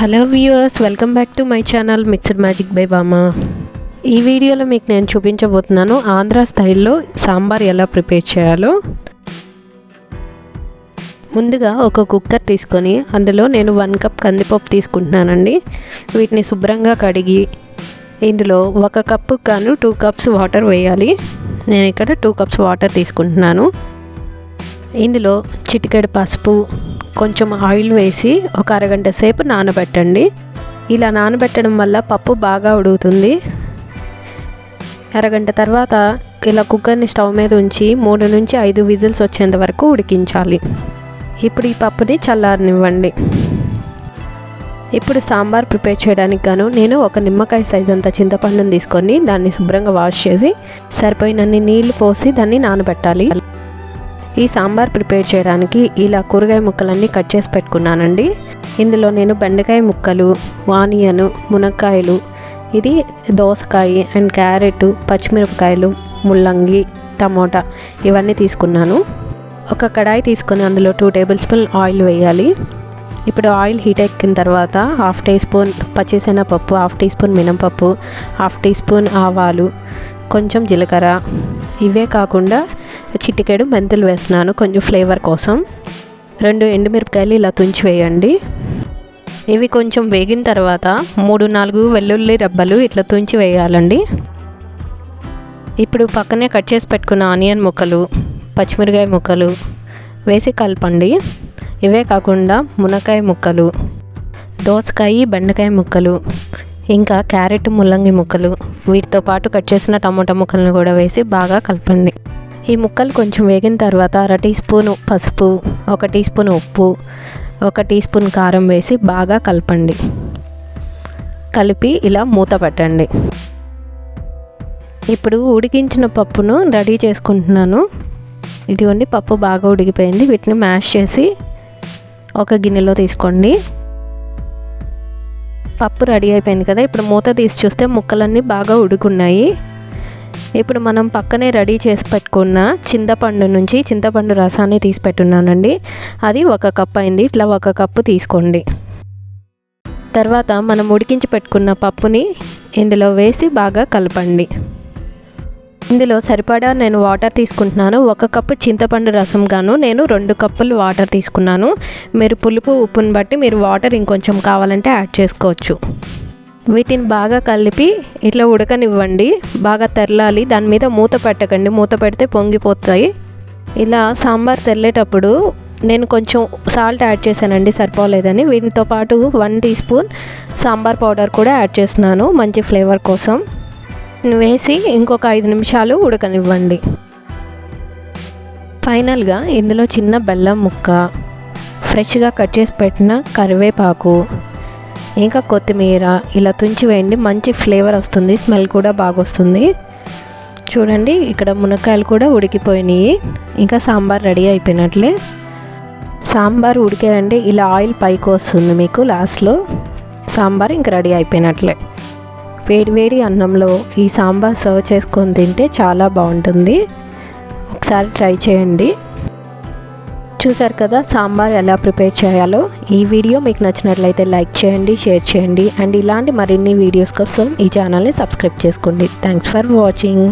Hello viewers welcome back to my channel mixed magic by Bama ఈ వీడియోలో మీకు నేను చూపించబోతున్నాను ఆంధ్ర స్టైల్లో సాంబార్ ఎలా ప్రిపేర్ చేయాలో. ముందుగా ఒక కుక్కర్ తీసుకొని అందులో నేను వన్ కప్ కందిపప్పు తీసుకుంటున్నానండి. వీటిని శుభ్రంగా కడిగి ఇందులో ఒక కప్పు కాను టూ కప్స్ వాటర్ వేయాలి. నేను ఇక్కడ టూ కప్స్ వాటర్ తీసుకుంటున్నాను. ఇందులో చిటికెడు పసుపు కొంచెం ఆయిల్ వేసి ఒక అరగంట సేపు నానబెట్టండి. ఇలా నానబెట్టడం వల్ల పప్పు బాగా ఉడుకుతుంది. అరగంట తర్వాత ఇలా కుక్కర్ని స్టవ్ మీద ఉంచి మూడు నుంచి ఐదు విజిల్స్ వచ్చేంత వరకు ఉడికించాలి. ఇప్పుడు ఈ పప్పుని చల్లారనివ్వండి. ఇప్పుడు సాంబార్ ప్రిపేర్ చేయడానికి గాను నేను ఒక నిమ్మకాయ సైజ్ అంత చింతపండుని తీసుకొని దాన్ని శుభ్రంగా వాష్ చేసి సరిపోయినన్ని నీళ్ళు పోసి దాన్ని నానబెట్టాలి. ఈ సాంబార్ ప్రిపేర్ చేయడానికి ఇలా కూరగాయ ముక్కలన్నీ కట్ చేసి పెట్టుకున్నానండి. ఇందులో నేను బెండకాయ ముక్కలు వానియను మునక్కాయలు ఇది దోసకాయ అండ్ క్యారెట్ పచ్చిమిరపకాయలు ముల్లంగి టమోటా ఇవన్నీ తీసుకున్నాను. ఒక కడాయి తీసుకొని అందులో టూ టేబుల్ స్పూన్ ఆయిల్ వేయాలి. ఇప్పుడు ఆయిల్ హీట్ ఎక్కిన తర్వాత హాఫ్ టీ స్పూన్ పచ్చిశనగపప్పు హాఫ్ టీ స్పూన్ మినపప్పు హాఫ్ టీ స్పూన్ ఆవాలు కొంచెం జీలకర్ర. ఇవే కాకుండా చిటికెడు మెంతులు వేస్తున్నాను కొంచెం ఫ్లేవర్ కోసం. రెండు ఎండుమిరపకాయలు ఇలా తుంచి వేయండి. ఇవి కొంచెం వేగిన తర్వాత మూడు నాలుగు వెల్లుల్లి రబ్బలు ఇట్లా తుంచి వేయాలండి. ఇప్పుడు పక్కనే కట్ చేసి పెట్టుకున్న ఆనియన్ ముక్కలు పచ్చిమిరకాయ ముక్కలు వేసి కలపండి. ఇవే కాకుండా మునక్కాయ ముక్కలు దోసకాయ బెండకాయ ముక్కలు ఇంకా క్యారెట్ ముల్లంగి ముక్కలు. వీటితో పాటు కట్ చేసిన టమాటా ముక్కలను కూడా వేసి బాగా కలపండి. ఈ ముక్కలు కొంచెం వేగిన తర్వాత అర టీ స్పూన్ పసుపు ఒక టీ స్పూన్ ఉప్పు ఒక టీ స్పూన్ కారం వేసి బాగా కలపండి. కలిపి ఇలా మూత పెట్టండి. ఇప్పుడు ఉడికించిన పప్పును రెడీ చేసుకుంటున్నాను. ఇదిగోండి పప్పు బాగా ఉడికిపోయింది. వీటిని మ్యాష్ చేసి ఒక గిన్నెలో తీసుకోండి. పప్పు రెడీ అయిపోయింది కదా ఇప్పుడు మూత తీసి చూస్తే ముక్కలన్నీ బాగా ఉడుకున్నాయి. ఇప్పుడు మనం పక్కనే రెడీ చేసి పెట్టుకున్న చింతపండు నుంచి చింతపండు రసాన్ని తీసి పెట్టున్నానండి. అది ఒక కప్ అయింది. ఇట్లా ఒక కప్పు తీసుకోండి. తర్వాత మనం ఉడికించి పెట్టుకున్న పప్పుని ఇందులో వేసి బాగా కలపండి. ఇందులో సరిపడా నేను వాటర్ తీసుకుంటున్నాను. ఒక కప్పు చింతపండు రసం గాను నేను రెండు కప్పులు వాటర్ తీసుకున్నాను. మీరు పులుపు ఉప్పుని బట్టి మీరు వాటర్ ఇంకొంచెం కావాలంటే యాడ్ చేసుకోవచ్చు. వీటిని బాగా కలిపి ఇట్లా ఉడకనివ్వండి. బాగా తెరలాలి. దాని మీద మూత పెట్టకండి. మూత పెడితే పొంగిపోతాయి. ఇలా సాంబార్ తెల్లేటప్పుడు నేను కొంచెం సాల్ట్ యాడ్ చేశానండి. సరిపోలేదని. వీటితో పాటు one teaspoon sambar powder కూడా యాడ్ చేస్తున్నాను మంచి ఫ్లేవర్ కోసం. వేసి ఇంకొక ఐదు నిమిషాలు ఉడకనివ్వండి. ఫైనల్గా ఇందులో చిన్న బెల్లం ముక్క ఫ్రెష్గా కట్ చేసి పెట్టిన కరివేపాకు ఇంకా కొత్తిమీర ఇలా తుంచి వేయండి. మంచి ఫ్లేవర్ వస్తుంది. స్మెల్ కూడా బాగా వస్తుంది చూడండి ఇక్కడ మునక్కాయలు కూడా ఉడికిపోయినాయి. ఇంకా సాంబార్ రెడీ అయిపోయినట్లే. సాంబార్ ఉడికారంటే ఇలా ఆయిల్ పైకి వస్తుంది మీకు లాస్ట్లో. సాంబార్ ఇంక రెడీ అయిపోయినట్లే. వేడి వేడి అన్నంలో ఈ సాంబార్ సర్వ్ చేసుకొని తింటే చాలా బాగుంటుంది. ఒకసారి ట్రై చేయండి. చూసారు కదా సాంబార్ ఎలా ప్రిపేర్ చేయాలో? ఈ వీడియో మీకు నచ్చినట్లయితే లైక్ చేయండి షేర్ చేయండి. అండ్ ఇలాంటి మరిన్ని వీడియోస్ కోసం ఈ ఛానల్ని సబ్స్క్రైబ్ చేసుకోండి. Thanks for watching.